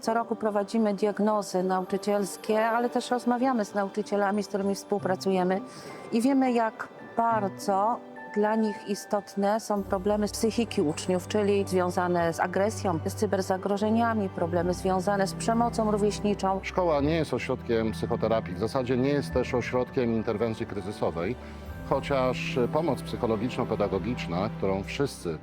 Co roku prowadzimy diagnozy nauczycielskie, ale też rozmawiamy z nauczycielami, z którymi współpracujemy i wiemy, jak bardzo dla nich istotne są problemy psychiki uczniów, czyli związane z agresją, z cyberzagrożeniami, problemy związane z przemocą rówieśniczą. Szkoła nie jest ośrodkiem psychoterapii, w zasadzie nie jest też ośrodkiem interwencji kryzysowej, chociaż pomoc psychologiczno-pedagogiczna, którą wszyscy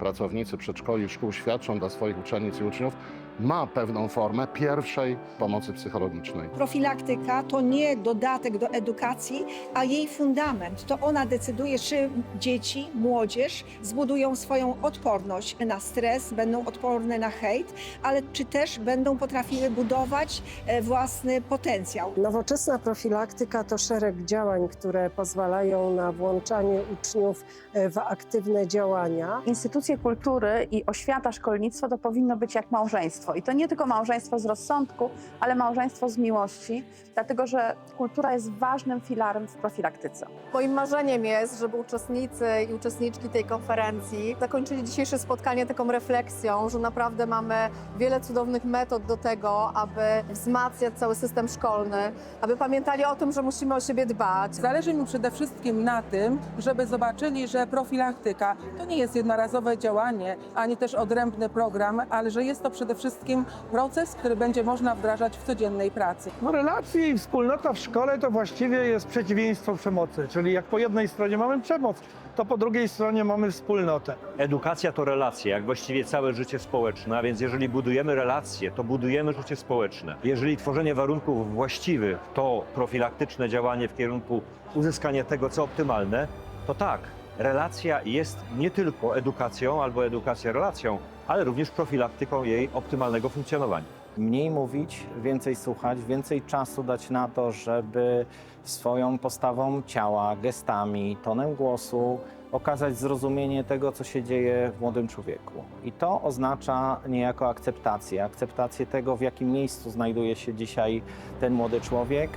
pracownicy przedszkoli, szkół świadczą dla swoich uczennic i uczniów, ma pewną formę pierwszej pomocy psychologicznej. Profilaktyka to nie dodatek do edukacji, a jej fundament. To ona decyduje, czy dzieci, młodzież zbudują swoją odporność na stres, będą odporne na hejt, ale czy też będą potrafiły budować e, własny potencjał. Nowoczesna profilaktyka to szereg działań, które pozwalają na włączanie uczniów e, w aktywne działania. Instytucje kultury i oświata, szkolnictwo to powinno być jak małżeństwo. I to nie tylko małżeństwo z rozsądku, ale małżeństwo z miłości, dlatego że kultura jest ważnym filarem w profilaktyce. Moim marzeniem jest, żeby uczestnicy i uczestniczki tej konferencji zakończyli dzisiejsze spotkanie taką refleksją, że naprawdę mamy wiele cudownych metod do tego, aby wzmacniać cały system szkolny, aby pamiętali o tym, że musimy o siebie dbać. Zależy mi przede wszystkim na tym, żeby zobaczyli, że profilaktyka to nie jest jednorazowe działanie, ani też odrębny program, ale że jest to przede wszystkim proces, który będzie można wdrażać w codziennej pracy. No relacje i wspólnota w szkole to właściwie jest przeciwieństwo przemocy, czyli jak po jednej stronie mamy przemoc, to po drugiej stronie mamy wspólnotę. Edukacja to relacje, jak właściwie całe życie społeczne, a więc jeżeli budujemy relacje, to budujemy życie społeczne. Jeżeli tworzenie warunków właściwych to profilaktyczne działanie w kierunku uzyskania tego, co optymalne, to tak, relacja jest nie tylko edukacją albo edukacja relacją, ale również profilaktyką jej optymalnego funkcjonowania. mniej mówić, więcej słuchać, więcej czasu dać na to, żeby swoją postawą ciała, gestami, tonem głosu okazać zrozumienie tego, co się dzieje w młodym człowieku. I to oznacza niejako akceptację, akceptację tego, w jakim miejscu znajduje się dzisiaj ten młody człowiek.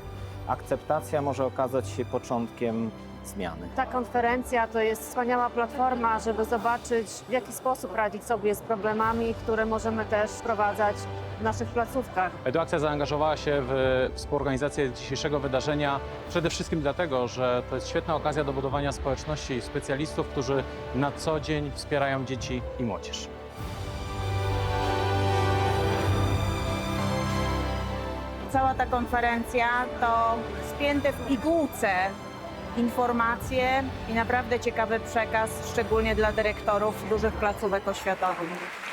Akceptacja może okazać się początkiem zmiany. Ta konferencja to jest wspaniała platforma, żeby zobaczyć, w jaki sposób radzić sobie z problemami, które możemy też wprowadzać w naszych placówkach. Eduakcja zaangażowała się w współorganizację dzisiejszego wydarzenia przede wszystkim dlatego, że to jest świetna okazja do budowania społeczności specjalistów, którzy na co dzień wspierają dzieci i młodzież. Cała ta konferencja to spięte w pigułce informacje i naprawdę ciekawy przekaz, szczególnie dla dyrektorów dużych placówek oświatowych.